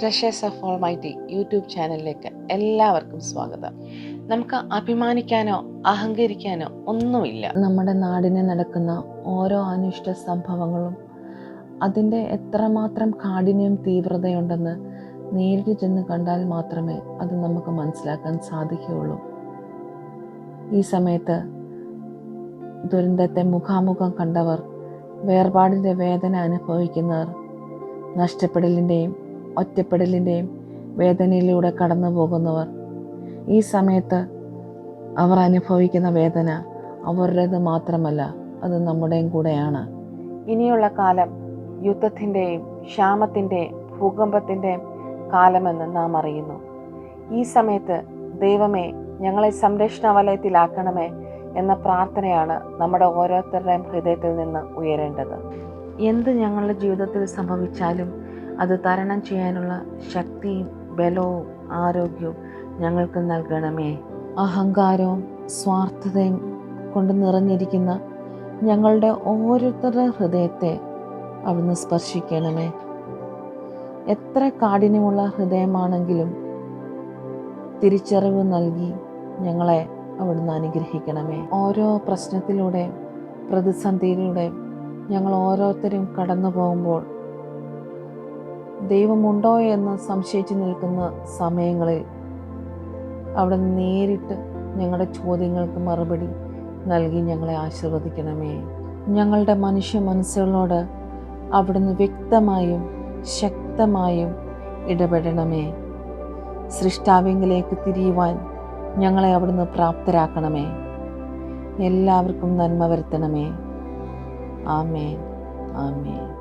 Treasures of almighty YouTube ചാനലിലേക്ക് എല്ലാവർക്കും സ്വാഗതം. നമുക്ക് അഭിമാനിക്കാനോ അഹങ്കരിക്കാനോ ഒന്നുമില്ല. നമ്മുടെ നാടിനെ നടക്കുന്ന ഓരോ അനിഷ്ട സംഭവങ്ങളും അതിന്റെ എത്രമാത്രം കാഠിന്യം തീവ്രതയുണ്ടെന്ന് നേരിട്ട് ചെന്ന് കണ്ടാൽ മാത്രമേ അത് നമുക്ക് മനസ്സിലാക്കാൻ സാധിക്കുകയുള്ളൂ. ഈ സമയത്ത് ദുരന്തത്തെ മുഖാമുഖം കണ്ടവർ വേർപാടിന്റെ വേദന അനുഭവിക്കുന്നവർ നഷ്ടപ്പെടലിന്റെയും ഒറ്റപ്പെടലിന്റെയും വേദനയിലൂടെ കടന്നു പോകുന്നവർ. ഈ സമയത്ത് അവർ അനുഭവിക്കുന്ന വേദന അവരുടേത് മാത്രമല്ല അത് നമ്മുടെയും കൂടെയാണ്. ഇനിയുള്ള കാലം യുദ്ധത്തിന്റെയും ക്ഷാമത്തിന്റെയും ഭൂകമ്പത്തിന്റെയും കാലമെന്ന് നാം അറിയുന്നു. ഈ സമയത്ത് ദൈവമേ ഞങ്ങളെ സംരക്ഷണ വലയത്തിലാക്കണമേ എന്ന പ്രാർത്ഥനയാണ് നമ്മുടെ ഓരോരുത്തരുടെയും ഹൃദയത്തിൽ നിന്ന് ഉയരേണ്ടത്. എന്ത് ഞങ്ങളുടെ ജീവിതത്തിൽ സംഭവിച്ചാലും അത് തരണം ചെയ്യാനുള്ള ശക്തിയും ബലവും ആരോഗ്യവും ഞങ്ങൾക്ക് നൽകണമേ. അഹങ്കാരവും സ്വാർത്ഥതയും കൊണ്ട് നിറഞ്ഞിരിക്കുന്ന ഞങ്ങളുടെ ഓരോരുത്തരുടെ ഹൃദയത്തെ അവിടുന്ന് സ്പർശിക്കണമേ. എത്ര കാഠിന്യമുള്ള ഹൃദയമാണെങ്കിലും തിരിച്ചറിവ് നൽകി ഞങ്ങളെ അവിടുന്ന് അനുഗ്രഹിക്കണമേ. ഓരോ പ്രശ്നത്തിലൂടെ പ്രതിസന്ധിയിലൂടെ ഞങ്ങൾ ഓരോരുത്തരും കടന്നു പോകുമ്പോൾ ദൈവമുണ്ടോ എന്ന് സംശയിച്ച് നിൽക്കുന്ന സമയങ്ങളിൽ അവിടെ നേരിട്ട് ഞങ്ങളുടെ ചോദ്യങ്ങൾക്ക് മറുപടി നൽകി ഞങ്ങളെ ആശീർവദിക്കണമേ. ഞങ്ങളുടെ മനുഷ്യ മനസ്സുകളോട് അവിടുന്ന് വ്യക്തമായും ശക്തമായും ഇടപെടണമേ. സൃഷ്ടാവിങ്കിലേക്ക് തിരിയുവാൻ ഞങ്ങളെ അവിടുന്ന് പ്രാപ്തരാക്കണമേ. എല്ലാവർക്കും നന്മ വരുത്തണമേ. ആമേൻ. ആമേൻ.